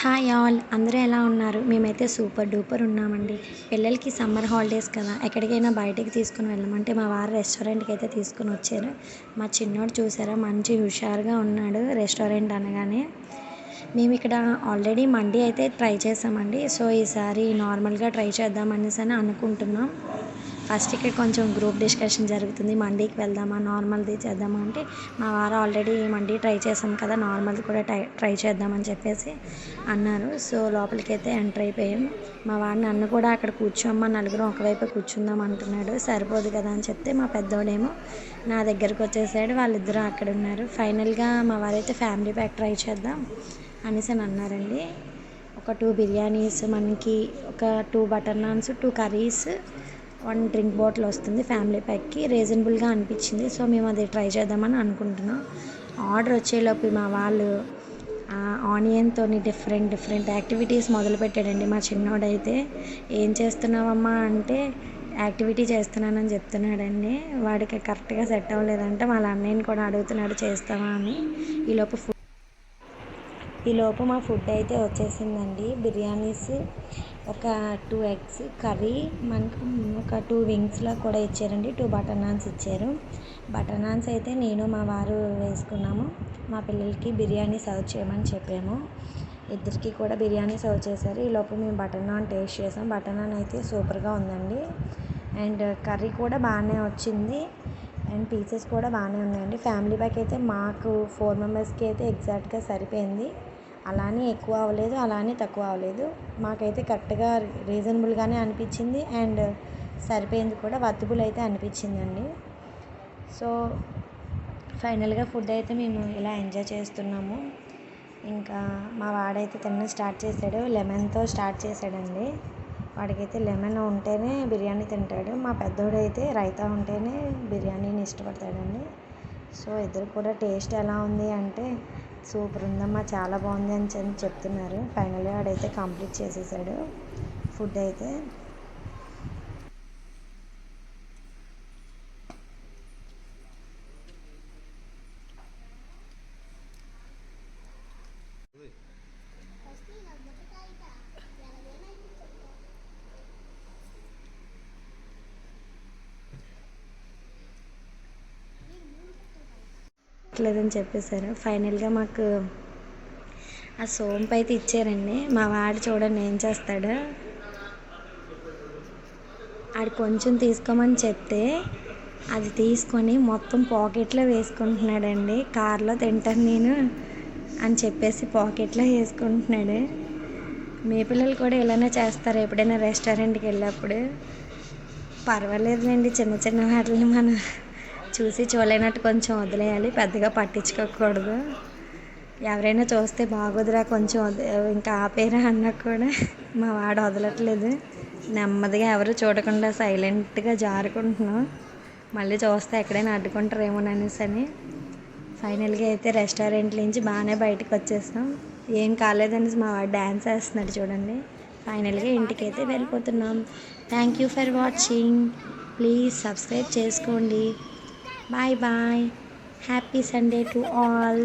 Hi all అందరూ ఎలా ఉన్నారు? మేమైతే సూపర్ డూపర్ ఉన్నామండి. పిల్లలకి సమ్మర్ హాలిడేస్ కదా ఎక్కడికైనా బయటికి తీసుకుని వెళ్ళమంటే మా వారు రెస్టారెంట్కి అయితే తీసుకుని వచ్చారు. మా చిన్నోడు చూసారా మంచి హుషారుగా ఉన్నాడు రెస్టారెంట్ అనగానే. మేము ఇక్కడ ఆల్రెడీ మండీ అయితే ట్రై చేసామండి. సో ఈసారి నార్మల్గా ట్రై చేద్దామనేసి అని అనుకుంటున్నాం. ఫస్ట్ ఇక్కడ కొంచెం గ్రూప్ డిస్కషన్ జరుగుతుంది. మండీకి వెళ్దామా నార్మల్ది చేద్దామా అంటే మా వారు ఆల్రెడీ మండీ ట్రై చేసాం కదా నార్మల్ది కూడా ట్రై ట్రై చేద్దామని చెప్పేసి అన్నారు. సో లోపలికి అయితే ఎంటర్ అయిపోయాం. మా వాడిని నన్ను కూడా అక్కడ కూర్చోమ్మ నలుగురం ఒకవైపు కూర్చుందాం అంటున్నాడు. సరిపోదు కదా అని చెప్తే మా పెద్దోడేమో నా దగ్గరకు వచ్చేసాడు. వాళ్ళిద్దరూ అక్కడ ఉన్నారు. ఫైనల్గా మా వారైతే ఫ్యామిలీ ప్యాక్ ట్రై చేద్దాం అనేసి అని అన్నారండి. ఒక టూ బిర్యానీస్ మనకి ఒక two butter naans two curries one drink bottle వస్తుంది ఫ్యామిలీ ప్యాక్కి. రీజనబుల్గా అనిపించింది. సో మేము అది ట్రై చేద్దామని అనుకుంటున్నాం. ఆర్డర్ వచ్చేలోపు మా వాళ్ళు ఆనియన్తో డిఫరెంట్ డిఫరెంట్ యాక్టివిటీస్ మొదలు పెట్టాడండి మా చిన్నోడైతే. ఏం చేస్తున్నావమ్మా? అంటే యాక్టివిటీ చేస్తున్నానని చెప్తున్నాడండి. వాడికి కరెక్ట్గా సెట్ అవ్వలేదంటే. వాళ్ళ అన్నయ్యని కూడా అడుగుతున్నాడు చేస్తావా? అని. ఈలోపు ఫుడ్ ఈలోపు మా ఫుడ్ అయితే వచ్చేసిందండి. బిర్యానీస్ ఒక టూ ఎగ్స్ కర్రీ మనకు ఒక టూ వింగ్స్లా కూడా ఇచ్చారండి. టూ బటర్ నాన్స్ ఇచ్చారు. బటర్ నాన్స్ అయితే నేను మా వారు వేసుకున్నాము. మా పిల్లలకి బిర్యానీ సర్వ్ చేయమని చెప్పాము. ఇద్దరికి కూడా బిర్యానీ సర్వ్ చేశారు. ఈలోపు మేము బటర్ నాన్ టేస్ట్ చేసాం. బటర్ నాన్ అయితే సూపర్గా ఉందండి. అండ్ కర్రీ కూడా బాగానే వచ్చింది. అండ్ పీసెస్ కూడా బాగానే ఉన్నాయండి. ఫ్యామిలీ ప్యాక్ అయితే మాకు ఫోర్ మెంబర్స్కి అయితే ఎగ్జాక్ట్గా సరిపోయింది. అలానే ఎక్కువ అవ్వలేదు అలానే తక్కువ అవ్వలేదు. మాకైతే కరెక్ట్గా రీజనబుల్గానే అనిపించింది అండ్ సరిపోయింది కూడా వర్తబుల్ అయితే అనిపించిందండి. సో ఫైనల్గా ఫుడ్ అయితే మేము ఇలా ఎంజాయ్ చేస్తున్నాము. ఇంకా మా వాడైతే తినడం స్టార్ట్ చేశాడు లెమన్తో స్టార్ట్ చేశాడండి. వాడికైతే లెమన్ ఉంటేనే బిర్యానీ తింటాడు. మా పెద్దోడైతే రైతా ఉంటేనే బిర్యానీని ఇష్టపడతాడండి. సో ఇద్దరు కూడా టేస్ట్ ఎలా ఉంది అంటే సూపర్ ఉందమ్మా చాలా బాగుంది అని చెప్తున్నారు. ఫైనల్గా వాడైతే కంప్లీట్ చేసేసాడు ఫుడ్ అయితే. లేదని చెప్పేశారు. ఫైనల్గా మాకు ఆ సోంపు అయితే ఇచ్చారండి. మా వాడు చూడండి ఏం చేస్తాడు. ఆడు కొంచెం తీసుకోమని చెప్తే అది తీసుకొని మొత్తం పాకెట్లో వేసుకుంటున్నాడండి. కార్లో తింటాను నేను అని చెప్పేసి పాకెట్లో వేసుకుంటున్నాడు. మీ పిల్లలు కూడా ఇలానే చేస్తారు ఎప్పుడైనా రెస్టారెంట్కి వెళ్ళినప్పుడు. పర్వాలేదులేండి చిన్న చిన్న వాటిని మనం చూసి చూడలేనట్టు కొంచెం వదిలేయాలి పెద్దగా పట్టించుకోకూడదు. ఎవరైనా చూస్తే బాగోదురా కొంచెం ఇంకా ఆపేరా అన్నా కూడా మా వాడు వదలట్లేదు. నెమ్మదిగా ఎవరు చూడకుండా సైలెంట్గా జారుకుంటున్నాం. మళ్ళీ చూస్తే ఎక్కడైనా అడ్డుకుంటారేమో అనేసి అని ఫైనల్గా అయితే రెస్టారెంట్ నుంచి బాగానే బయటకు వచ్చేసాం ఏం కాలేదనేసి మా వాడు డ్యాన్స్ వేస్తున్నాడు చూడండి. ఫైనల్గా ఇంటికి అయితే వెళ్ళిపోతున్నాం. Thank you for watching. Please subscribe చేసుకోండి. Bye bye. Happy Sunday to all.